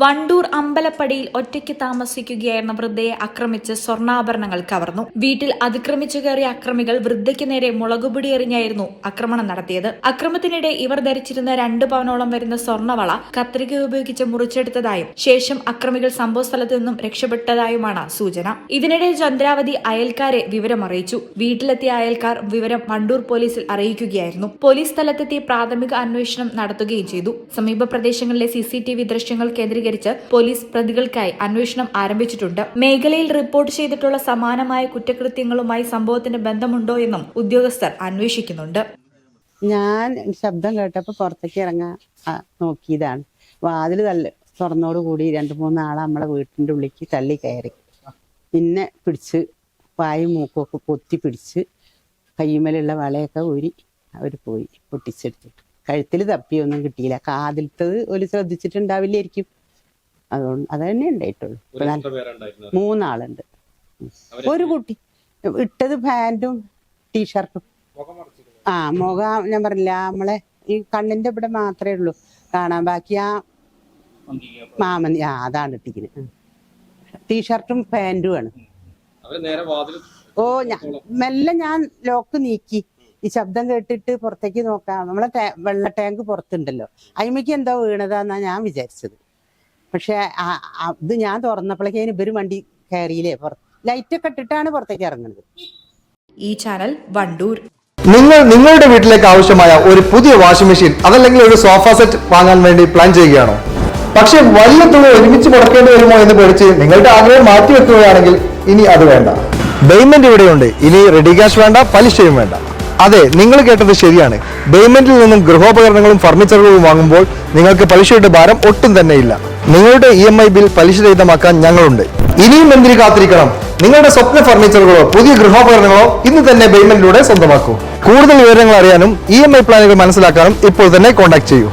വണ്ടൂർ അമ്പലപ്പടിയിൽ ഒറ്റയ്ക്ക് താമസിക്കുകയായിരുന്ന വൃദ്ധയെ ആക്രമിച്ച് സ്വർണാഭരണങ്ങൾ കവർന്നു. വീട്ടിൽ അതിക്രമിച്ചു കയറിയ അക്രമികൾ വൃദ്ധയ്ക്ക് നേരെ മുളകുപൊടി എറിഞ്ഞായിരുന്നു ആക്രമണം നടത്തിയത്. അക്രമത്തിനിടെ ഇവർ ധരിച്ചിരുന്ന രണ്ട് പവനോളം വരുന്ന സ്വർണവള കത്രിക ഉപയോഗിച്ച് മുറിച്ചെടുത്തതായും ശേഷം അക്രമികൾ സംഭവസ്ഥലത്ത് നിന്നും രക്ഷപ്പെട്ടതായുമാണ് സൂചന. ഇതിനിടെ ചന്ദ്രാവതി അയൽക്കാരെ വിവരം അറിയിച്ചു. വീട്ടിലെത്തിയ അയൽക്കാർ വിവരം വണ്ടൂർ പോലീസിൽ അറിയിക്കുകയായിരുന്നു. പോലീസ് സ്ഥലത്തെത്തി പ്രാഥമിക അന്വേഷണം നടത്തുകയും ചെയ്തു. സമീപ പ്രദേശങ്ങളിലെ സി സി ടി വി ദൃശ്യങ്ങൾ കേന്ദ്രീകരിച്ച് പോലീസ് പ്രതികൾക്കായി അന്വേഷണം ആരംഭിച്ചിട്ടുണ്ട്. മേഖലയിൽ റിപ്പോർട്ട് ചെയ്തിട്ടുള്ള സമാനമായ കുറ്റകൃത്യങ്ങളുമായി സംഭവത്തിന് ബന്ധമുണ്ടോ എന്നും ഉദ്യോഗസ്ഥർ അന്വേഷിക്കുന്നുണ്ട്. ഞാൻ ശബ്ദം കേട്ടപ്പോൾ പുറത്തേക്ക് ഇറങ്ങാൻ നോക്കിയതാണ്. വാതിൽ തള്ളി തുറന്നോട് കൂടി രണ്ട് മൂന്ന് ആളെ നമ്മളെ വീട്ടിന്റെ ഉള്ളിലേക്ക് തള്ളി കയറി. പിന്നെ പിടിച്ച് വായും മൂക്കൊക്കെ പൊത്തി പിടിച്ച് കയ്യുമലുള്ള വളയൊക്കെ ഊരി അവർ പോയി പൊട്ടിച്ചെടുത്തിട്ട്. കഴുത്തിൽ തപ്പിയൊന്നും കിട്ടിയില്ല. കാതിലത്തത് ഒരു ശ്രദ്ധിച്ചിട്ടുണ്ടാവില്ലായിരിക്കും. അതുകൊണ്ട് അത് തന്നെ ഉണ്ടായിട്ടുള്ളൂ മൂന്നാളുണ്ട്. ഒരു കുട്ടി. ഇട്ടത് പാന്റും ടീഷർട്ടും. ആ മുഖം ഞാൻ പറഞ്ഞില്ല നമ്മളെ ഈ കണ്ണിന്റെ ഇവിടെ മാത്രമേ ഉള്ളൂ. കാണാൻ ബാക്കി ആ മാമൻ ആ അതാണ് ഇട്ടിക്കുന്നത് ടീഷർട്ടും പാന്റും ആണ്. ഓ ഞാൻ മെല്ലെ ഞാൻ ലോക്ക് നീക്കി. ഈ ശബ്ദം കേട്ടിട്ട് പുറത്തേക്ക് നോക്കാം. നമ്മളെ വെള്ള ടാങ്ക് പുറത്തുണ്ടല്ലോ. അയിമയ്ക്ക് എന്താ വീണതാന്നാ ഞാൻ വിചാരിച്ചത്. പക്ഷെ അത് ഇത് ഞാൻ തുറന്നപ്പോഴേക്കും ഇവർ വണ്ടി കയറിയില്ലേ പുറത്ത് ലൈറ്റൊക്കെ ഇട്ടിട്ടാണ് പുറത്തേക്ക് ഇറങ്ങുന്നത്. ഈ ചാനൽ വണ്ടൂർ. നിങ്ങൾ നിങ്ങളുടെ വീട്ടിലേക്ക് ആവശ്യമായ ഒരു പുതിയ വാഷിംഗ് മെഷീൻ അതല്ലെങ്കിൽ ഒരു സോഫ സെറ്റ് വാങ്ങാൻ വേണ്ടി പ്ലാൻ ചെയ്യുകയാണോ? പക്ഷെ വലിയ തുക ഒരുമിച്ച് മുടക്കേണ്ടി വരുമോ എന്ന് പേടിച്ച് നിങ്ങളുടെ ആഗ്രഹം മാറ്റി വെക്കുകയാണെങ്കിൽ ഇനി അത് വേണ്ട. പേയ്മെന്റ് ഇവിടെയുണ്ട്. ഇനി റെഡി ക്യാഷ് വേണ്ട പലിശയും വേണ്ട. അതെ നിങ്ങൾ കേട്ടത് ശരിയാണ്. പേയ്മെന്റിൽ നിന്നും ഗൃഹോപകരണങ്ങളും ഫർണിച്ചറുകളും വാങ്ങുമ്പോൾ നിങ്ങൾക്ക് പലിശയുടെ ഭാരം ഒട്ടും തന്നെ ഇല്ല നിങ്ങളുടെ ഇ എം ഐ ബിൽ പലിശരഹിതമാക്കാൻ ഞങ്ങളുണ്ട്. ഇനിയും എന്തിനു കാത്തിരിക്കണം? നിങ്ങളുടെ സ്വപ്ന ഫർണിച്ചറുകളോ പുതിയ ഗൃഹോപകരണങ്ങളോ ഇന്ന് തന്നെ പേയ്മെന്റിലൂടെ സ്വന്തമാക്കൂ. കൂടുതൽ വിവരങ്ങൾ അറിയാനും ഇ എം ഐ പ്ലാനുകൾ മനസ്സിലാക്കാനും ഇപ്പോൾ തന്നെ കോൺടാക്ട് ചെയ്യൂ.